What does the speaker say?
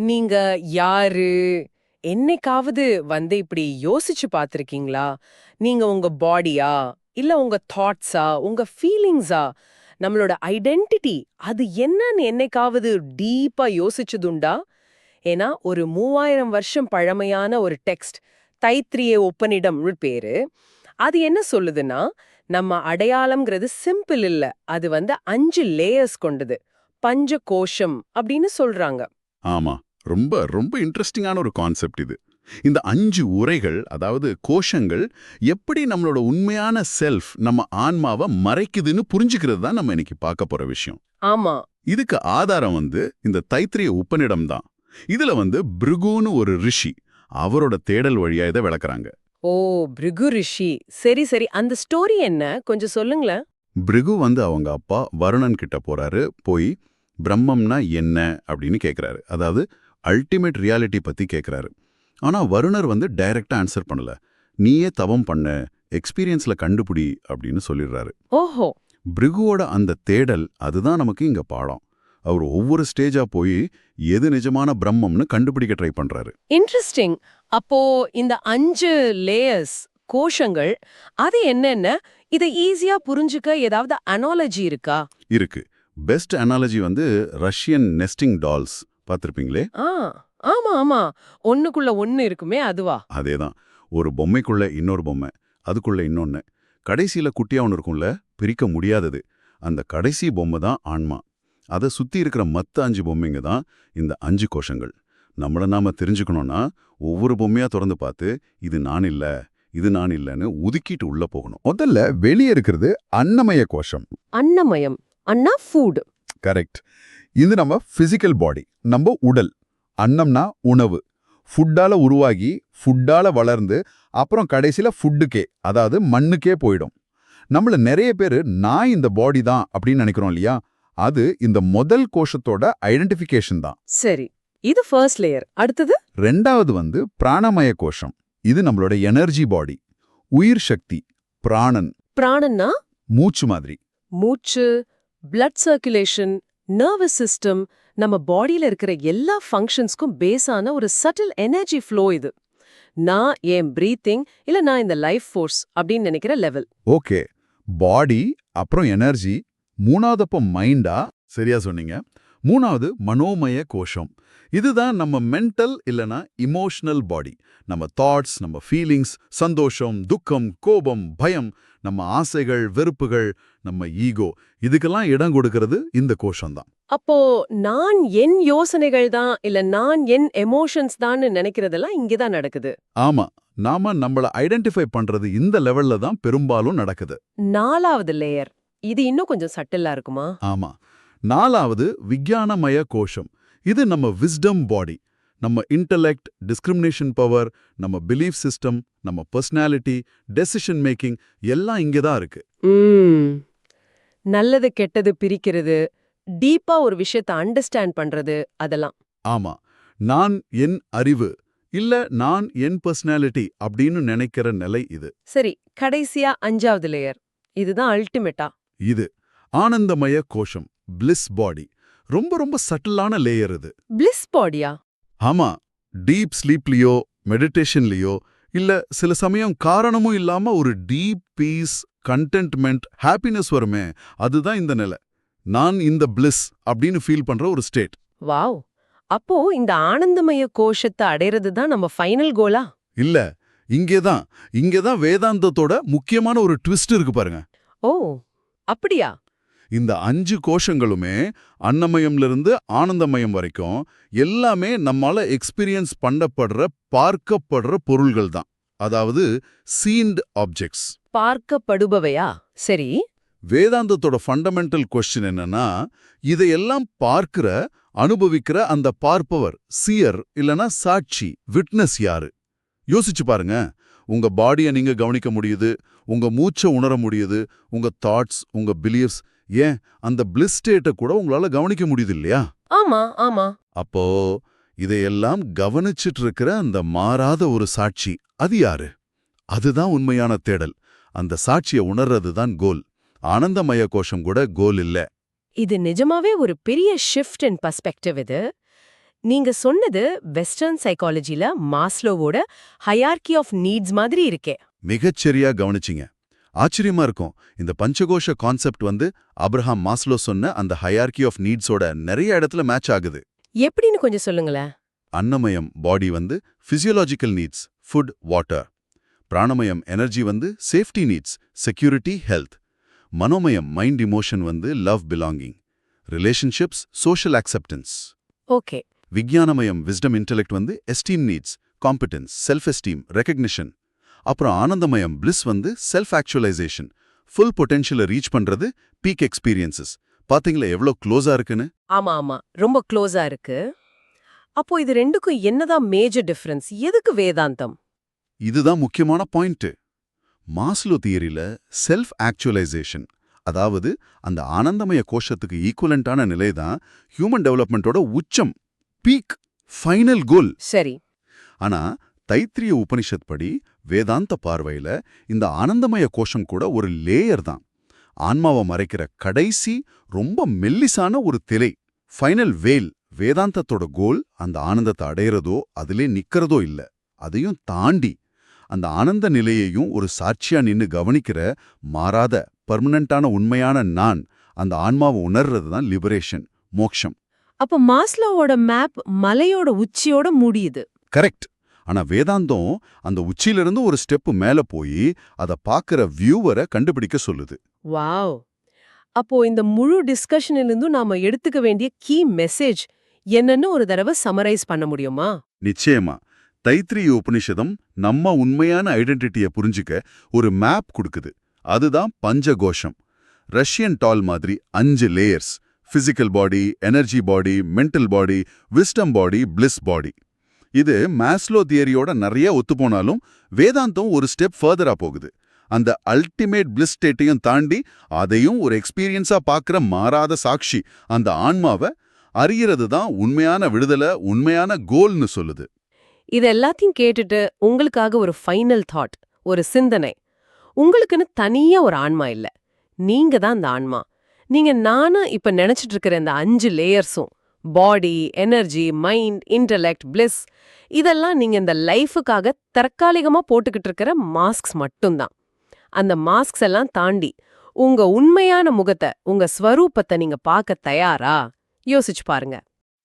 நீங்க யாரு? என்னைக்காவது வந்து இப்படி யோசிச்சு பார்த்துருக்கீங்களா? நீங்க உங்க பாடியா இல்ல உங்க தாட்ஸா உங்க ஃபீலிங்ஸா நம்மளோட ஐடென்டிட்டி அது என்னன்னு என்னைக்காவது டீப்பா யோசிச்சதுண்டா? ஏன்னா ஒரு மூவாயிரம் வருஷம் பழமையான ஒரு டெக்ஸ்ட் தைத்திரிய ஒப்பனிடம் பேரு. அது என்ன சொல்லுதுன்னா நம்ம அடையாளம்ங்கிறது சிம்பிள் இல்ல. அது வந்து அஞ்சு லேயர்ஸ் கொண்டது. பஞ்ச கோஷம் அப்படின்னு சொல்றாங்க. ஆமா. ரொம்ப ரொம்ப இன்ட்ரெஸ்டிங்கான ஒரு கான்செப்ட் இது. இந்த அஞ்சு உரைகள் அதாவது கோஷங்கள் எப்படி நம்மளோட உண்மையான செல்ஃப் நம்ம ஆன்மாவை மறைக்குதுன்னு புரிஞ்சுக்கிறது தான் நம்ம இன்னைக்கு பார்க்க போற விஷயம். ஆமா. இதுக்கு ஆதாரம் வந்து இந்த தைத்திரிய உப்பனிடம் தான். இதுல வந்து பிருகுன்னு ஒரு ரிஷி அவரோட தேடல் வழியா இதை விளக்குறாங்க. ஓ பிருகு ரிஷி. சரி சரி. அந்த ஸ்டோரி என்ன? கொஞ்சம் சொல்லுங்களேன். பிருகு வந்து அவங்க அப்பா வருணன் கிட்ட போறாரு போய் பிரம்மம்னா என்ன அப்படின்னு கேக்குறாரு. அதாவது அல்டிமேட் ரியாலிட்டி பத்தி கேக்குறாரு. ஆனா வருணர் வந்து டைரக்டா ஆன்சர் பண்ணல. நீயே தவம் பண்ண எக்ஸ்பீரியன்ஸ்ல கண்டுபிடி அப்படின்னு சொல்லிடுறாரு. ஓஹோ. பிருகுவோட அந்த தேடல் அதுதான் நமக்கு இங்க பாடம். அவர் ஒவ்வொரு ஸ்டேஜா போய் எது நிஜமான பிரம்மம்னு கண்டுபிடிக்க ட்ரை பண்றாரு. இன்ட்ரெஸ்டிங் அப்போ இந்த அஞ்சு லேயர்ஸ் கோஷங்கள் அது என்னென்ன? இதை ஈஸியா புரிஞ்சுக்க ஏதாவது அனாலஜி இருக்கா? இருக்கு. பெஸ்ட் அனாலஜி வந்து ரஷ்யன் நெஸ்டிங் டால்ஸ் பார்த்திருப்பீங்களே ஆமா ஆமா. ஒண்ணுக்குள்ள ஒண்ணு இருக்குமே அதுவா? அதேதான். ஒரு பொம்மைக்குள்ள இன்னொரு பொம்மை அதுக்குள்ள இன்னொன்னு. கடைசியில குட்டியா ஒன்று இருக்கும்ல பிரிக்க முடியாதது. அந்த கடைசி பொம்மை தான் ஆன்மா. அதை சுத்தி இருக்கிற மத்த அஞ்சு பொம்மைங்க தான் இந்த அஞ்சு கோஷங்கள். நம்மள நாம தெரிஞ்சுக்கணும்னா ஒவ்வொரு பொம்மையா திறந்து பார்த்து இது நான் இல்ல இது நான் இல்லைன்னு ஒதுக்கிட்டு உள்ள போகணும். முதல்ல வெளியே இருக்கிறது அன்னமய கோஷம். அன்னமயம். அண்ணா ஃபுட் கரெக்ட் இது நம்ம பிசிக்கல் பாடி நம்ம உடல் அன்னம்னா உணவு. ஃபுட்டால உருவாகி ஃபுட்டால வளர்ந்து அப்புறம் கடைசியில ஃபுட்டுக்கே அதாவது மண்ணுக்கே போயிடும். நம்மள நிறைய பேர் நான் இந்த பாடி தான் அப்படின்னு நினைக்கிறோம் இல்லையா? அது இந்த முதல் கோஷத்தோட ஐடென்டிஃபிகேஷன் தான். சரி இது ஃபர்ஸ்ட் லேயர் அடுத்தது? ரெண்டாவது வந்து பிராணமய கோஷம். இது நம்மளோட எனர்ஜி பாடி உயிர் சக்தி பிராணன். பிராணன்னா? மூச்சு மாதிரி. மூச்சு பிளட் சர்க்குலேஷன் நர்வஸ் சிஸ்டம் நம்ம பாடியில இருக்கிற எல்லா ஃபங்க்ஷன்ஸ்க்கும் பேஸான ஒரு சட்டில் எனர்ஜி ஃப்ளோ இது. நான் என் பிரீத்திங் இல்ல நான் இந்த லைஃப் ஃபோர்ஸ் அப்படின்னு நினைக்கிற லெவல் ஓகே. பாடி அப்புறம் எனர்ஜி மூணாவது அப்போ மைண்டா சரியா சொன்னீங்க. மூணாவது மனோமய கோஷம். இதுதான் நம்ம மென்டல் இல்லனா இமோஷனல் பாடி நம்ம தாட்ஸ் நம்ம ஃபீலிங்ஸ் சந்தோஷம் துக்கம் கோபம் பயம் நம்ம ஆசைகள் வெறுப்புகள் நம்ம ஈகோ இதுக்கெல்லாம் இடம் கொடுக்கிறது இந்த கோஷம் தான். அப்போ நான் என் யோசனைகள் தான் இல்ல நான் என் எமோஷன்ஸ் தான் நினைக்கிறதெல்லாம் இங்கதான் நடக்குது. ஆமா நாம நம்மள ஐடென்டிஃபை பண்றது இந்த லெவல்ல தான் பெரும்பாலும் நடக்குது. நாலாவது லேயர் இது இன்னும் கொஞ்சம் சட்டிலா இருக்குமா? ஆமா நாலாவது விஞ்ஞானமய கோஷம். இது நம்ம விஸ்டம் பாடி நம்ம இன்டலெக்ட் டிஸ்கிரிமினேஷன் பவர் நம்ம பிலீஃப் சிஸ்டம் நம்ம பர்சனாலிட்டி டெசிஷன் மேக்கிங் எல்லாம் இங்கே தான் இருக்கு. நல்லது கெட்டது பிரிக்கிறது டீப்பா ஒரு விஷயத்தை அண்டர்ஸ்டாண்ட் பண்றது அதெல்லாம். ஆமா. நான் என் அறிவு இல்ல நான் என் பர்சனாலிட்டி அப்படின்னு நினைக்கிற நிலை இது. சரி கடைசியா அஞ்சாவது லேயர் இதுதான் அல்டிமேட்டா இது ஆனந்தமய கோஷம் பிளிஸ் பாடி ரொம்ப ரொம்ப சட்டிலான லேயர் இது. பிளிஸ் பாடியா ஆமா டீப் ஸ்லீப்லயோ மெடிடேஷன்லயோ இல்ல சில சமயம் காரணமும் இல்லாம ஒரு டீப் பீஸ் கண்டென்ட்மெண்ட் ஹாப்பினஸ் வருமே அதுதான் இந்த நிலை. நான் இந்த பிளிஸ் அப்படின்னு ஃபீல் பண்ற ஒரு ஸ்டேட் வாவ்! அப்போ இந்த ஆனந்தமய கோஷத்தை அடையிறது தான் நம்ம ஃபைனல் கோலா இல்ல இங்கேதான் இங்கேதான் வேதாந்தத்தோட முக்கியமான ஒரு ட்விஸ்ட் இருக்கு பாருங்க. ஓ அப்படியா? இந்த அஞ்சு கோஷங்களுமே அன்னமயம்ல இருந்து ஆனந்தமயம் வரைக்கும் எல்லாமே நம்மால எக்ஸ்பீரியன்ஸ் பண்ணப்படுற பார்க்கப்படுற பொருள்கள் தான் அதாவது சீன்ட் ஆப்ஜெக்ட்ஸ் பார்க்கப்படுபவையா? சரி. வேதாந்தத்தோட ஃபண்டமெண்டல் கொஸ்டின் என்னன்னா இதையெல்லாம் பார்க்கிற அனுபவிக்கிற அந்த பார்ப்பவர் சியர் இல்லனா சாட்சி விட்னஸ் யாரு? யோசிச்சு பாருங்க. உங்க பாடியை நீங்க கவனிக்க முடியுது உங்க மூச்சை உணர முடியுது உங்க தாட்ஸ் உங்க பிலீஃப்ஸ் ஏன்? அந்த பிளிஸ் ஸ்டேட்டை கூட உங்களால கவனிக்க முடியுது இல்லையா ஆமா ஆமா. அப்போ இதையெல்லாம் கவனிச்சிட்டு இருக்கிற அந்த மாறாத ஒரு சாட்சி அது யாரு? அதுதான் உண்மையான தேடல். அந்த சாட்சியை உணர்றது தான் கோல் ஆனந்தமய கோஷம் கூட கோல் இல்ல. இது நிஜமாவே ஒரு பெரிய ஷிஃப்ட் இன் பர்ஸ்பெக்டிவ் இது. நீங்க சொன்னது வெஸ்டர்ன் சைக்காலஜில மாஸ்லோவோட ஹையார்கி ஆஃப் நீட்ஸ் மாதிரி இருக்கே. மிகச்சரியா கவனிச்சிங்க. ஆச்சரியமா இருக்கும். இந்த பஞ்சகோஷ கான்செப்ட் வந்து அப்ரஹாம் மாஸ்லோ சொன்ன அந்த ஹையார்கி ஆஃப் நீட்ஸோட நிறைய இடத்துல மேட்ச் ஆகுது. எப்படின்னு கொஞ்சம் சொல்லுங்களேன். அன்னமயம் பாடி வந்து பிசியோலாஜிக்கல் நீட்ஸ் ஃபுட் வாட்டர் பிராணமயம் எனர்ஜி வந்து சேஃப்டி நீட்ஸ் செக்யூரிட்டி ஹெல்த் மனோமயம் மைண்ட் இமோஷன் வந்து love belonging relationships social acceptance okay. விஞ்ஞானமயம் wisdom intellect வந்து esteem needs competence self esteem recognition அப்புறம் ஆனந்தமயம் பிளிஸ் வந்து செல்ஃப் ஆக்சுவலைசேஷன் ஃபுல் பொட்டென்ஷியலை ரீச் பண்றது பீக் எக்ஸ்பீரியன்சஸ் பாத்தீங்களா எவ்வளோ க்ளோஸா இருக்குன்னு? ஆமா ஆமா. ரொம்ப க்ளோஸா இருக்கு. அப்போ இது ரெண்டுக்கும் என்னதான் மேஜர் டிஃபரன்ஸ் எதுக்கு வேதாந்தம்? இதுதான் முக்கியமான பாயிண்ட் மாஸ்லோ தியரியில செல்ஃப் ஆக்சுவலைசேஷன் அதாவது அந்த ஆனந்தமய கோஷத்துக்கு ஈக்குவலண்டான நிலை தான் ஹியூமன் டெவலப்மெண்ட்டோட உச்சம் பீக் ஃபைனல் கோல் சரி. ஆனா தைத்திரிய உபனிஷத் படி வேதாந்த பார்வையில இந்த ஆனந்தமய கோஷம் கூட ஒரு லேயர் தான். ஆன்மாவை மறைக்கிற கடைசி ரொம்ப மெல்லிசான ஒரு திரை ஃபைனல் வேல் வேதாந்தத்தோட கோல் அந்த ஆனந்தத்தை அடையிறதோ அதிலே நிக்கிறதோ இல்ல. அதையும் தாண்டி அந்த ஆனந்த நிலையையும் ஒரு சாட்சியா நின்னு கவனிக்கிற மாறாத பர்மனண்டான உண்மையான நான் அந்த ஆன்மாவை உணர்றது தான் லிபரேஷன் மோக்ஷம். அப்ப மாஸ்லோவோட மேப் மலையோட உச்சியோட முடியுது. கரெக்ட் ஆனா வேதாந்தம் அந்த உச்சியிலிருந்து ஒரு ஸ்டெப் மேல போய் அத பாக்குற வியூவரை கண்டுபிடிக்க சொல்லுது. வாவ்! அப்போ இந்த முழு டிஸ்கஷனிலிருந்தும் நாம எடுத்துக்க வேண்டிய கீ மெசேஜ் என்னன்னு ஒரு தடவை சமரைஸ் பண்ண முடியுமா? நிச்சயமா. தைத்திரிய உபனிஷதம் நம்ம உண்மையான ஐடென்டிட்டிய புரிஞ்சுக்க ஒரு மேப் கொடுக்குது. அதுதான் பஞ்சகோஷம். ரஷ்யன் டால் மாதிரி அஞ்சு layers physical body energy body mental body wisdom body bliss body இது மேஸ்லோ தியரியோட நிறைய ஒத்துப்போனாலும் வேதாந்தம் ஒரு ஸ்டெப் ஃபர்தரா போகுது. அந்த அல்டிமேட் பிளிஸ் ஸ்டேட்டையும் தாண்டி அதையும் ஒரு எக்ஸ்பீரியன்ஸா பார்க்குற மாறாத சாட்சி அந்த ஆன்மாவை அறியறது தான் உண்மையான விடுதலை உண்மையான கோல்னு சொல்லுது. இது எல்லாத்தையும் கேட்டுட்டு உங்களுக்காக ஒரு ஃபைனல் தாட் ஒரு சிந்தனை. உங்களுக்குன்னு தனியா ஒரு ஆன்மா இல்ல. நீங்க தான் அந்த ஆன்மா. நீங்க நானும் இப்ப நினைச்சிட்டு இருக்கிற இந்த அஞ்சு லேயர்ஸும் body energy mind intellect bliss இதெல்லாம் நீங்க இந்த லைஃபுக்காக தற்காலிகமா போட்டுக்கிட்டு இருக்கிற மாஸ்க்ஸ் மட்டும்தான். அந்த மாஸ்க்ஸ் எல்லாம் தாண்டி உங்க உண்மையான முகத்தை உங்க ஸ்வரூபத்தை நீங்க பார்க்க தயாரா? யோசிச்சு பாருங்க.